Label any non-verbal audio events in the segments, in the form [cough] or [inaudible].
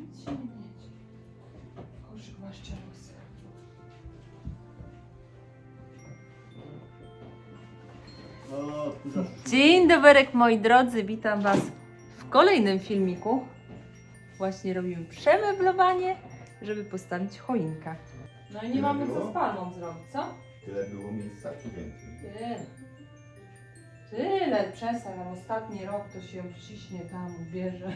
Nic się nie mieć. Koszyk masz czerwony. O, tu zawsze. Dzień dobry moi drodzy, witam Was w kolejnym filmiku. Właśnie robimy przemeblowanie, żeby postawić choinkę. No i nie mamy co z palmą zrobić, co? Tyle było miejsca, czy więcej? Tyle. Tyle, przestań, ostatni rok to się wciśnie tam, bierze.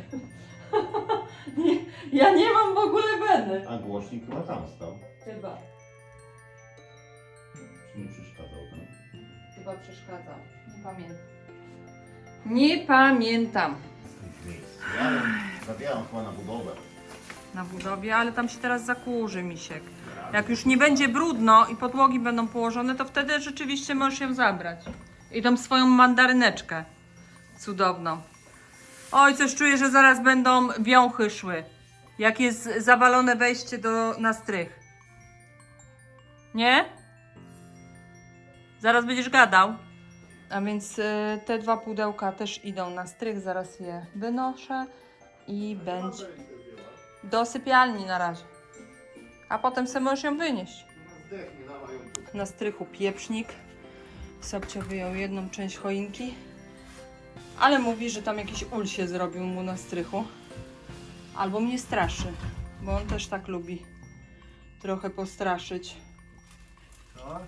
[laughs] nie, ja nie mam w ogóle weny. A głośnik chyba tam stał. Chyba, Czy nie przeszkadzał tam? chyba przeszkadzał. Nie pamiętam. Nie pamiętam. Z tych miejsc. Ja zabijał chyba na budowę. Na budowie, ale tam się teraz zakurzy misiek. Jak już nie będzie brudno i podłogi będą położone, to wtedy rzeczywiście możesz ją zabrać. I tą swoją mandaryneczkę cudowną. Oj, coś czuję, że zaraz będą wiąchy szły. Jak jest zawalone wejście do, na strych. Nie? Zaraz będziesz gadał. A więc y, te dwa pudełka też idą na strych, zaraz je wynoszę i będzie do sypialni na razie. A potem sobie możesz ją wynieść. Na strychu pieprznik. Sobcio wyjął jedną część choinki. Ale mówi, że tam jakiś ul się zrobił mu na strychu. Albo mnie straszy, bo on też tak lubi trochę postraszyć. Co?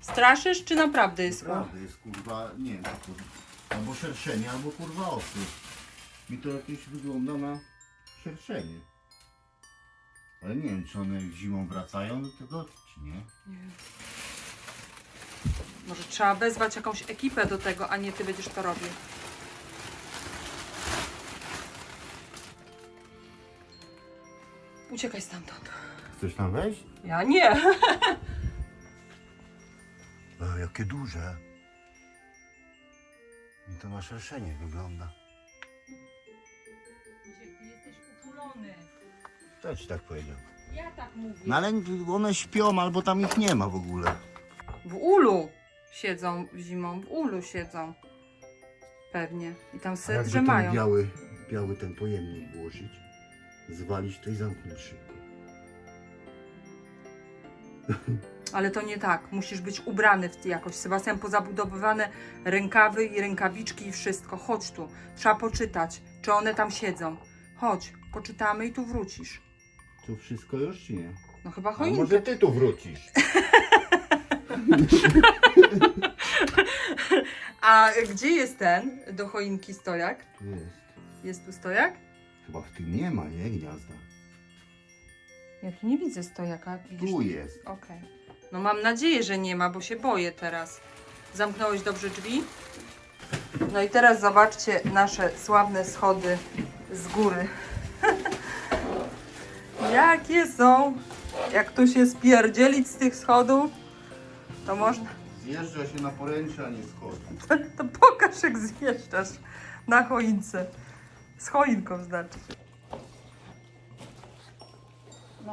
Straszysz, czy naprawdę jest ul? Prawda, jest kurwa, nie wiem, kurwa. Albo szerszenie, albo kurwa osy. Mi to jakieś wygląda na szerszenie. Ale nie wiem, czy one zimą wracają do tego, czy nie. Może trzeba wezwać jakąś ekipę do tego, a nie ty będziesz to robił. Uciekaj stamtąd. Chcesz tam wejść? Ja nie. E, jakie duże. Mi to na szerszenie wygląda. Ty jesteś utulony. To ci tak powiedział. Ja tak mówię. No ale one śpią, albo tam ich nie ma w ogóle. W ulu siedzą zimą, w ulu siedzą. Pewnie. I tam A jakby drzemają. ten biały, biały ten pojemnik włożyć, zwalić to i zamknąć szybko. Ale to nie tak. Musisz być ubrany w ty jakoś. Sebastian, pozabudowywane rękawy i rękawiczki i wszystko. Chodź tu. Trzeba poczytać, czy one tam siedzą. Chodź, poczytamy i tu wrócisz. To wszystko już czy nie? No chyba A choinkę. może ty tu wrócisz? [laughs] A gdzie jest ten do choinki stojak? Tu jest. Jest tu stojak? Chyba w tym nie ma, nie? Gniazda. Ja tu nie widzę stojaka. Widzisz? Tu jest. Okej. No mam nadzieję, że nie ma, bo się boję teraz. Zamknąłeś dobrze drzwi? No i teraz zobaczcie nasze sławne schody z góry. [laughs] Jakie są? Jak tu się spierdzielić z tych schodów, to można... Zjeżdża się na poręcze, a nie schodzi. [laughs] To pokaż jak zjeżdżasz na choince. Z choinką znaczy. No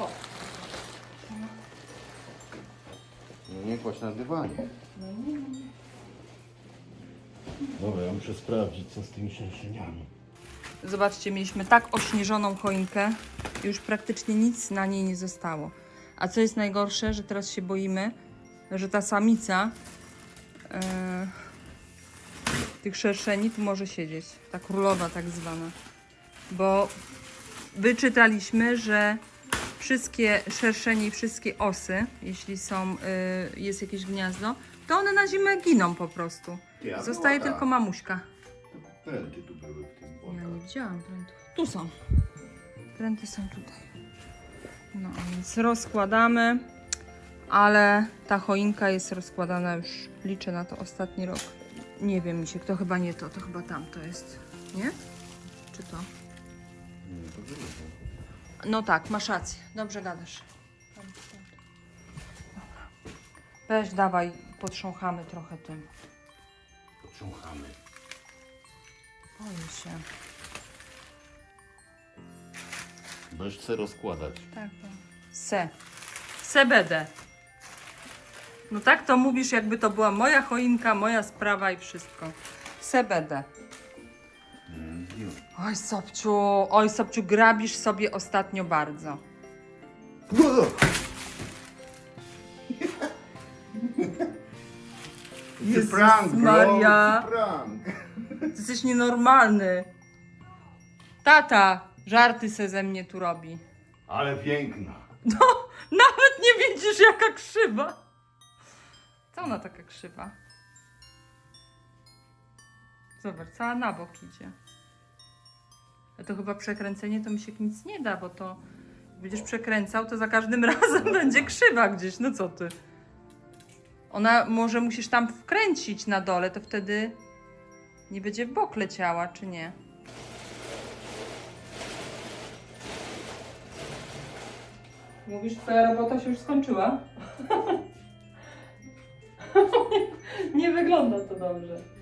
O, No nie kładź na dywanie. no nie, nie, nie. Dobra, ja muszę sprawdzić, co z tymi szerszeniami. Zobaczcie, mieliśmy tak ośnieżoną choinkę, już praktycznie nic na niej nie zostało. A co jest najgorsze, że teraz się boimy, że ta samica e, tych szerszeni tu może siedzieć. Ta królowa tak zwana. Bo wyczytaliśmy, że wszystkie szerszenie i wszystkie osy, jeśli są, y, jest jakieś gniazdo, to one na zimę giną po prostu. Ty, a Zostaje była ta- tylko mamuśka. Pręty tu były w tym Ja nie widziałam prętów. Tu są. Pręty są tutaj. No a więc rozkładamy. Ale ta choinka jest rozkładana już, liczę na to ostatni rok. Nie wiem, mi się, to chyba nie to, to chyba tamto jest, nie? Czy to? No tak, masz rację, dobrze gadasz. Weź, dawaj, potrząchamy trochę tym. Potrząchamy. Boję się. Będziesz chcę rozkładać. Tak, tak. Se. Se będę. No tak to mówisz, jakby to była moja choinka, moja sprawa i wszystko. Będę. Mm, już. Oj, Sobciu, oj, Sobciu, grabisz sobie ostatnio bardzo. [laughs] Jezus prank, bro, Maria. prank. Ty jesteś nienormalny. Tata, żarty se ze mnie tu robi. Ale piękna. No, nawet nie widzisz jaka krzywa. Co ona taka krzywa? Zobacz, cała na bok idzie. A to chyba przekręcenie to mi się nic nie da, bo to będziesz przekręcał, to za każdym [laughs] razem będzie krzywa gdzieś. No co ty? Ona może musisz tam wkręcić na dole, to wtedy nie będzie w bok leciała, czy nie? Mówisz, twoja robota się już skończyła? [laughs] Nie wygląda to dobrze.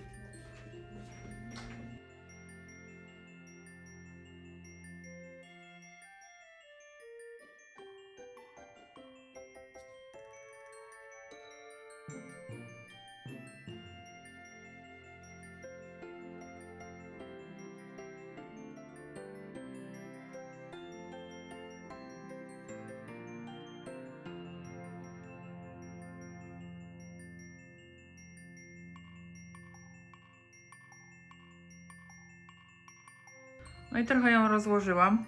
No i trochę ją rozłożyłam.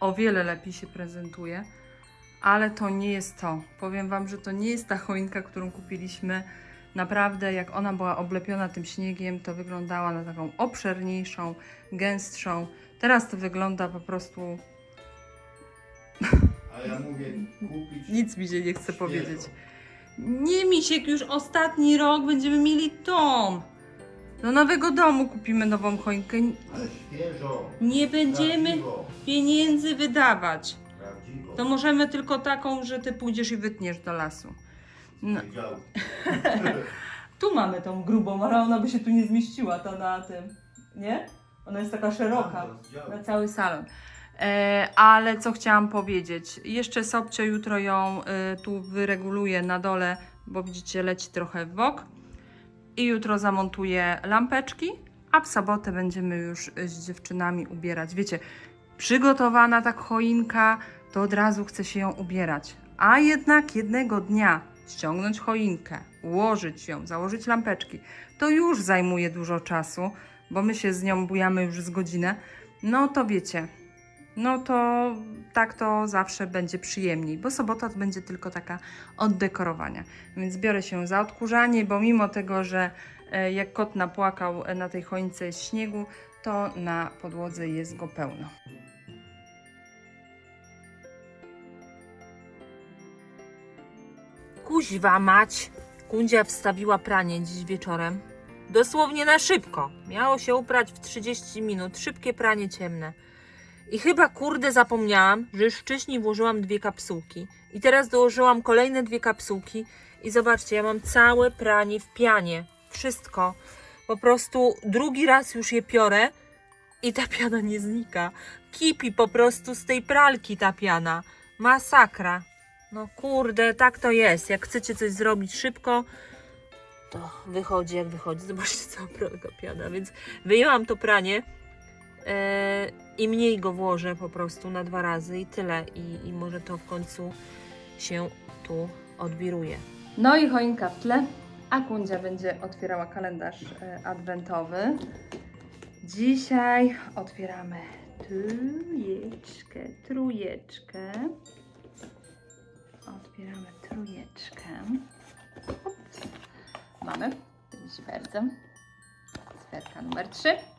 O wiele lepiej się prezentuje, ale to nie jest to. Powiem Wam, że to nie jest ta choinka, którą kupiliśmy. Naprawdę, jak ona była oblepiona tym śniegiem, to wyglądała na taką obszerniejszą, gęstszą. Teraz to wygląda po prostu. A ja mówię kupić. Nic mi się nie chce świeżo. powiedzieć. Nie, Misiek, już ostatni rok będziemy mieli dom. Do nowego domu kupimy nową choinkę. Ale świeżo. Nie będziemy Prawdziwo. pieniędzy wydawać. Prawdziwo. To możemy tylko taką, że ty pójdziesz i wytniesz do lasu. No, Wiedział. [laughs] tu mamy tą grubą, ale ona by się tu nie zmieściła, to na tym, nie? Ona jest taka szeroka, na cały salon. E, ale co chciałam powiedzieć, jeszcze Sobcio jutro ją e, tu wyreguluje na dole, bo widzicie leci trochę w bok. I jutro zamontuję lampeczki, a w sobotę będziemy już z dziewczynami ubierać. Wiecie, przygotowana tak choinka, to od razu chce się ją ubierać. A jednak jednego dnia ściągnąć choinkę, ułożyć ją, założyć lampeczki, to już zajmuje dużo czasu, bo my się z nią bujamy już z godzinę. No to wiecie, no to tak to zawsze będzie przyjemniej, bo sobota to będzie tylko taka od dekorowania. Więc biorę się za odkurzanie, bo mimo tego, że e, jak kot napłakał e, na tej choince śniegu, to na podłodze jest go pełno. Kuźwa mać! Kundzia wstawiła pranie dziś wieczorem. Dosłownie na szybko. Miało się uprać w 30 minut. Szybkie pranie ciemne. I chyba kurde zapomniałam, że już wcześniej włożyłam dwie kapsułki. I teraz dołożyłam kolejne dwie kapsułki. I zobaczcie, ja mam całe pranie w pianie. Wszystko. Po prostu drugi raz już je piorę i ta piana nie znika. Kipi po prostu z tej pralki ta piana. Masakra. No kurde, tak to jest. Jak chcecie coś zrobić szybko, to wychodzi jak wychodzi. Zobaczcie, cała pralka piana. Więc wyjęłam to pranie i mniej go włożę po prostu na dwa razy i tyle. I, I może to w końcu się tu odbiruje. No i choinka w tle, a będzie otwierała kalendarz e, adwentowy. Dzisiaj otwieramy trójeczkę, trójeczkę. Otwieramy trójeczkę. Ups. Mamy świercem. Sferka numer 3.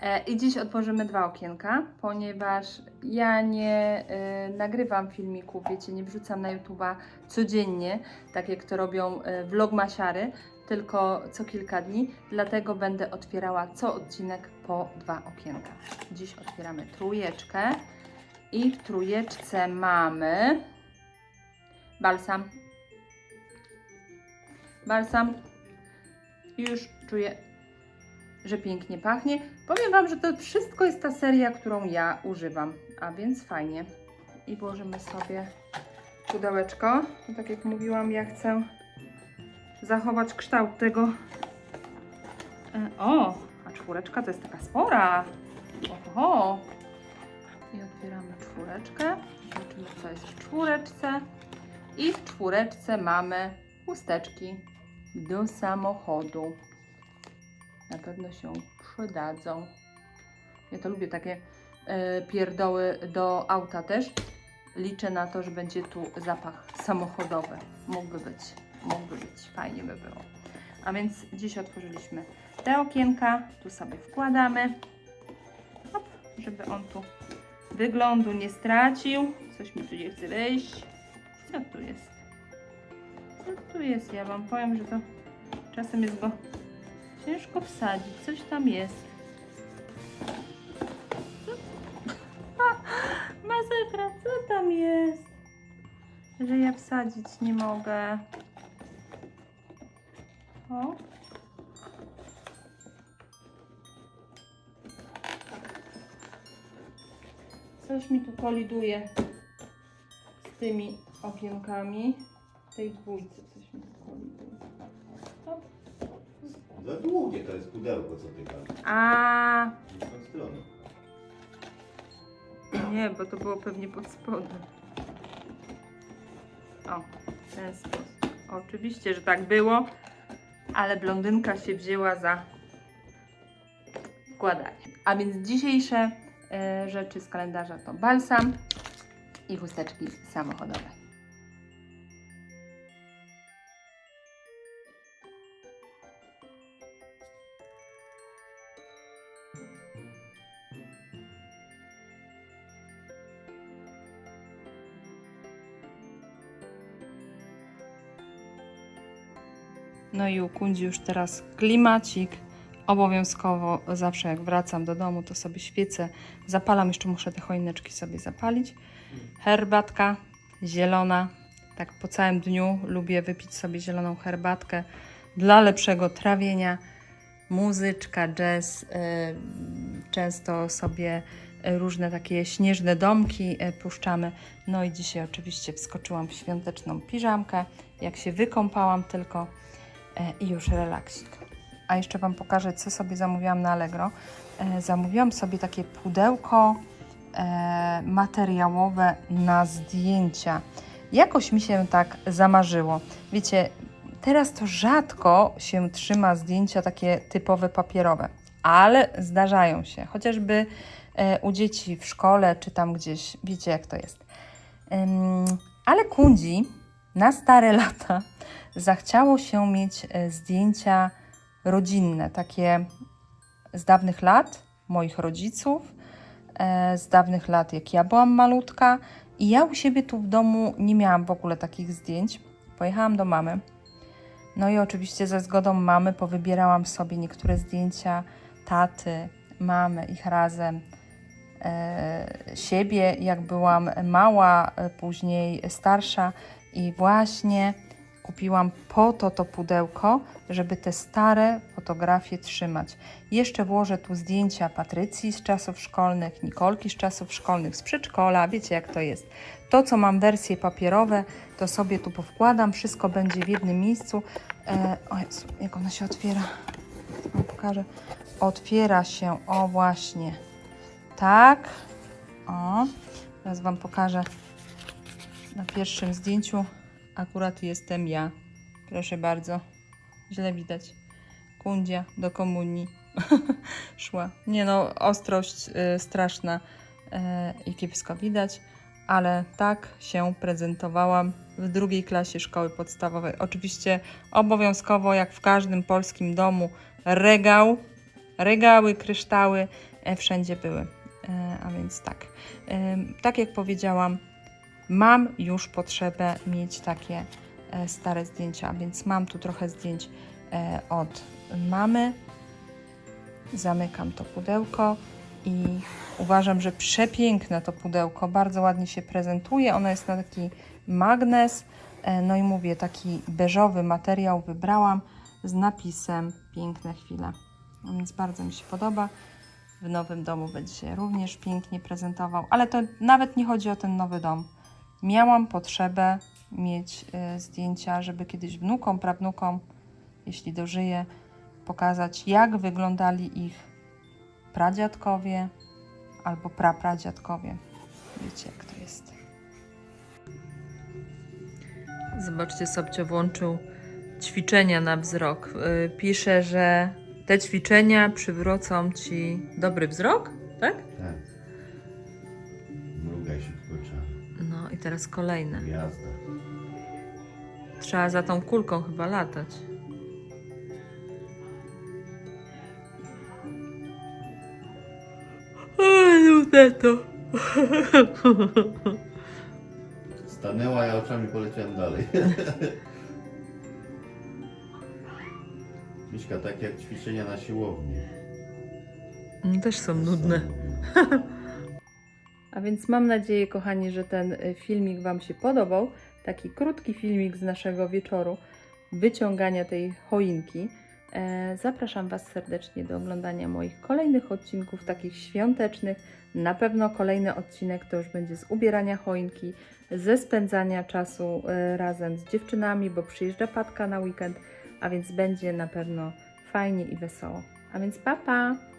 E, I dziś otworzymy dwa okienka, ponieważ ja nie e, nagrywam filmików, wiecie, nie wrzucam na YouTube'a codziennie, tak jak to robią e, vlogmasiary, tylko co kilka dni, dlatego będę otwierała co odcinek po dwa okienka. Dziś otwieramy trójeczkę i w trójeczce mamy balsam. Balsam. Już czuję, że pięknie pachnie. Powiem Wam, że to wszystko jest ta seria, którą ja używam, a więc fajnie. I włożymy sobie pudełeczko. No, tak jak mówiłam, ja chcę zachować kształt tego. E, O, a czwóreczka to jest taka spora. Oho. I otwieramy czwóreczkę. Zobaczymy, co jest w czwóreczce. I w czwóreczce mamy chusteczki do samochodu. Na pewno się przydadzą. Ja to lubię takie e, pierdoły do auta też. Liczę na to, że będzie tu zapach samochodowy. Mógłby być, mógłby być, fajnie by było. A więc dziś otworzyliśmy te okienka, tu sobie wkładamy, Hop, żeby on tu wyglądu nie stracił. Coś mi tu nie chce wyjść. Co tu jest? Co tu jest? Ja Wam powiem, że to czasem jest go ciężko wsadzić. Coś tam jest. [laughs] Masakra, co tam jest? Że ja wsadzić nie mogę. O. Coś mi tu koliduje z tymi okienkami. Tej dwójce Za długie to jest pudełko, co ty tam. A, Z tą stronę. nie, bo to było pewnie pod spodem. O, w ten sposób. Oczywiście, że tak było, ale blondynka się wzięła za wkładanie. A więc dzisiejsze e, rzeczy z kalendarza to balsam i chusteczki samochodowe. No i u Kundzi już teraz klimacik. Obowiązkowo zawsze jak wracam do domu, to sobie świecę zapalam. Jeszcze muszę te choineczki sobie zapalić. Herbatka zielona. Tak po całym dniu lubię wypić sobie zieloną herbatkę dla lepszego trawienia. Muzyczka, jazz. y, Często sobie y, różne takie śnieżne domki y, puszczamy. No i dzisiaj oczywiście wskoczyłam w świąteczną piżamkę. Jak się wykąpałam tylko i już relaksik. A jeszcze Wam pokażę, co sobie zamówiłam na Allegro. E, Zamówiłam sobie takie pudełko e, materiałowe na zdjęcia. Jakoś mi się tak zamarzyło. Wiecie, teraz to rzadko się trzyma zdjęcia takie typowe papierowe, ale zdarzają się. Chociażby e, u dzieci w szkole, czy tam gdzieś, wiecie jak to jest. Ale Kundzi na stare lata zachciało się mieć e, zdjęcia rodzinne, takie z dawnych lat moich rodziców, e, z dawnych lat jak ja byłam malutka i ja u siebie tu w domu nie miałam w ogóle takich zdjęć. Pojechałam do mamy. No i oczywiście ze zgodą mamy powybierałam sobie niektóre zdjęcia taty, mamy, ich razem, e, siebie, jak byłam mała, e, później starsza i właśnie kupiłam po to to pudełko, żeby te stare fotografie trzymać. Jeszcze włożę tu zdjęcia Patrycji z czasów szkolnych, Nikolki z czasów szkolnych, z przedszkola, wiecie jak to jest. To, co mam wersje papierowe, to sobie tu powkładam, wszystko będzie w jednym miejscu. E, o Jezu, jak ona się otwiera. Wam pokażę. Otwiera się, o właśnie, tak. O, teraz Wam pokażę na pierwszym zdjęciu akurat jestem ja. Proszę bardzo. Źle widać. Kundzia do komunii [laughs] szła. Nie no, ostrość y, straszna y, i kiepsko widać, ale tak się prezentowałam w drugiej klasie szkoły podstawowej. Oczywiście obowiązkowo, jak w każdym polskim domu, regał, regały, kryształy, e, wszędzie były. E, A więc tak. E, Tak jak powiedziałam, mam już potrzebę mieć takie e, stare zdjęcia, więc mam tu trochę zdjęć e, od mamy. Zamykam to pudełko i uważam, że przepiękne to pudełko, bardzo ładnie się prezentuje. Ono jest na taki magnes, e, no i mówię, taki beżowy materiał wybrałam z napisem Piękne chwile. A Więc bardzo mi się podoba. W nowym domu będzie się również pięknie prezentował, ale to nawet nie chodzi o ten nowy dom. Miałam potrzebę mieć e, zdjęcia, żeby kiedyś wnukom, prawnukom, jeśli dożyję, pokazać, jak wyglądali ich pradziadkowie albo prapradziadkowie. Wiecie, jak to jest. Zobaczcie, Sobcio włączył ćwiczenia na wzrok. Yy, Pisze, że te ćwiczenia przywrócą ci dobry wzrok, tak? Tak. Teraz kolejne. Jazda. Trzeba za tą kulką chyba latać. Ale to. Stanęła, ja oczami poleciałem dalej. Miśka, tak jak ćwiczenia na siłowni. Też są nudne. A więc mam nadzieję, kochani, że ten y, filmik Wam się podobał. Taki krótki filmik z naszego wieczoru wyciągania tej choinki. E, Zapraszam Was serdecznie do oglądania moich kolejnych odcinków, takich świątecznych. Na pewno kolejny odcinek to już będzie z ubierania choinki, ze spędzania czasu e, razem z dziewczynami, bo przyjeżdża Patka na weekend, a więc będzie na pewno fajnie i wesoło. A więc pa, pa!